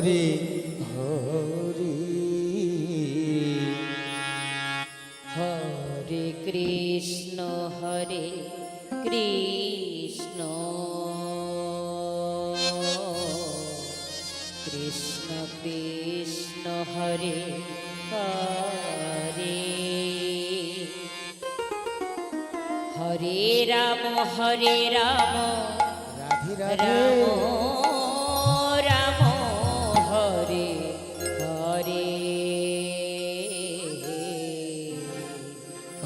Hare Hare. Hare Krishna Hare Krishna. Krishna Krishna Hare Hare. Hare Ram Hare Ram. Radhe Radhe. Ram.